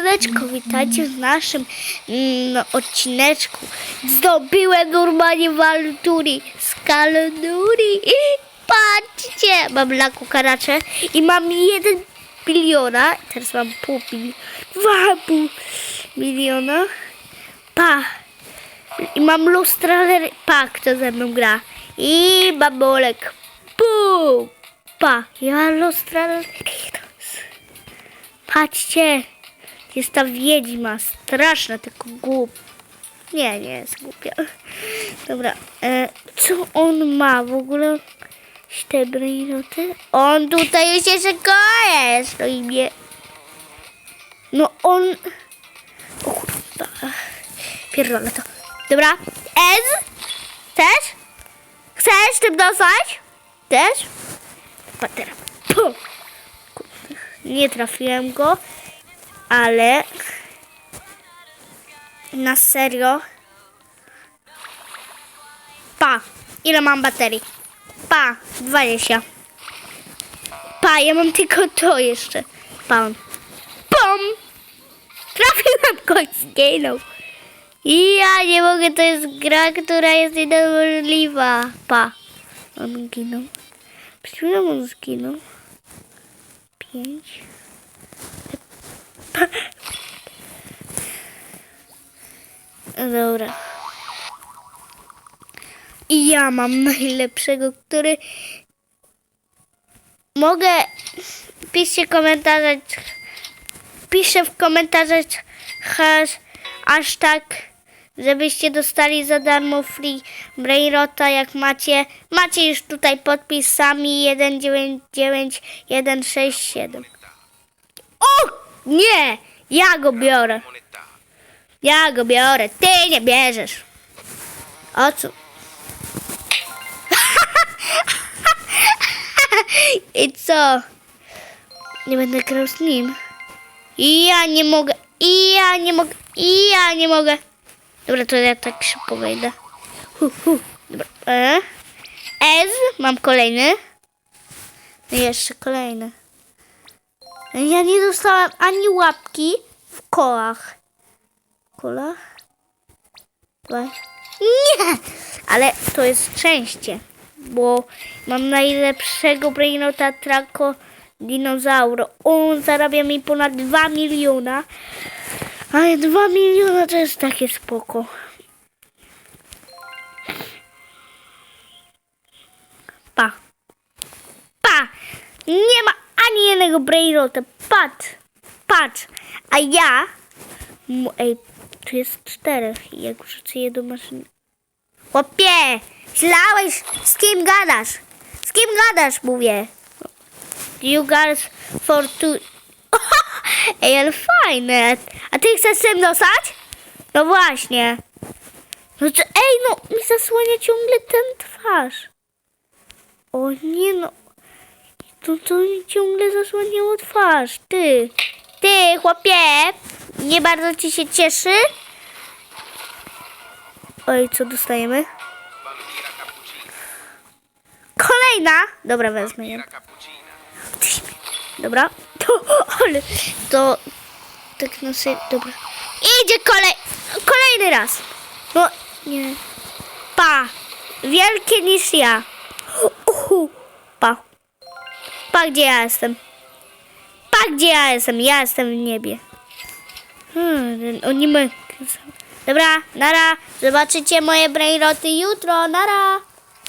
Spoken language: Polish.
Siemaneczko, witajcie w naszym mm, odcineczku. Zdobyłem normalnie walturi z kalenduri. I patrzcie, mam kukaracze i mam jeden biliona. Teraz mam pół biliona. Dwa pół miliona. Pa. I mam lustraler. Pa, kto ze mną gra. I babolek. Pum. Pa. Ja lustraler. Patrzcie, jest ta wiedźma, straszna, tylko głup. Nie, nie jest głupia. Dobra, e, co on ma w ogóle? Te brainoty? On tutaj już jeszcze i mnie. No on... O kurwa. Pierdolę to. Dobra, Ez? Chcesz? Chcesz tym dostać? Też? Patera. Nie trafiłem go, ale na serio. Pa, ile mam baterii? Pa, 20. Pa, ja mam tylko to jeszcze. Pam. Pum! Trafiłem zginął. I ja nie mogę, to jest gra, która jest niemożliwa. Pa. On zginął. Przed chwilą on zginął. Pięć. Dobra. I ja mam najlepszego, który mogę. Piszcie komentarze. Piszę w komentarzach hash, hashtag, żebyście dostali za darmo free Brainrota, jak macie. Macie już tutaj podpis sami 199167. O! Nie! Ja go biorę. Ja go biorę. Ty nie bierzesz. O co? I co? Nie będę grał z nim. I ja nie mogę. I ja nie mogę. I ja nie mogę. Dobra, to ja tak szybko wejdę. Hu, hu. Dobra. E? Ez. Mam kolejny. No i jeszcze kolejny. Ja nie dostałam ani łapki w. Kolach? Dwa. Nie! Ale to jest szczęście, bo mam najlepszego brainota trako dinozauro. On zarabia mi ponad 2 miliona. Ale 2 miliona to jest takie spoko. Pa. Pa! Nie ma ani jednego brainrota. Patrz. Patrz. A ja... Ej, tu jest czterech. Jak wrzucę je do maszyny... Chłopie! Ślałeś? Z kim gadasz? Z kim gadasz, mówię? You guys for two... Ej, ale fajne. A ty chcesz tym dostać? No właśnie. No czy, ej, no mi zasłania ciągle ten twarz. O nie no. To, to mi ciągle zasłaniało twarz. Ty. Ty, chłopie. Nie bardzo ci się cieszy? Oj, co dostajemy? Kolejna. Dobra, wezmę ją. Dobra. To, ale to tak na serio. Dobra. Idzie kolej. Kolejny raz. No, nie. Pa. Wielkie niż ja. Pa. Gdzie ja jestem? Pa, gdzie ja jestem? Ja jestem w niebie. Hmm, oni my. Dobra, nara. Zobaczycie moje brainroty jutro. Nara.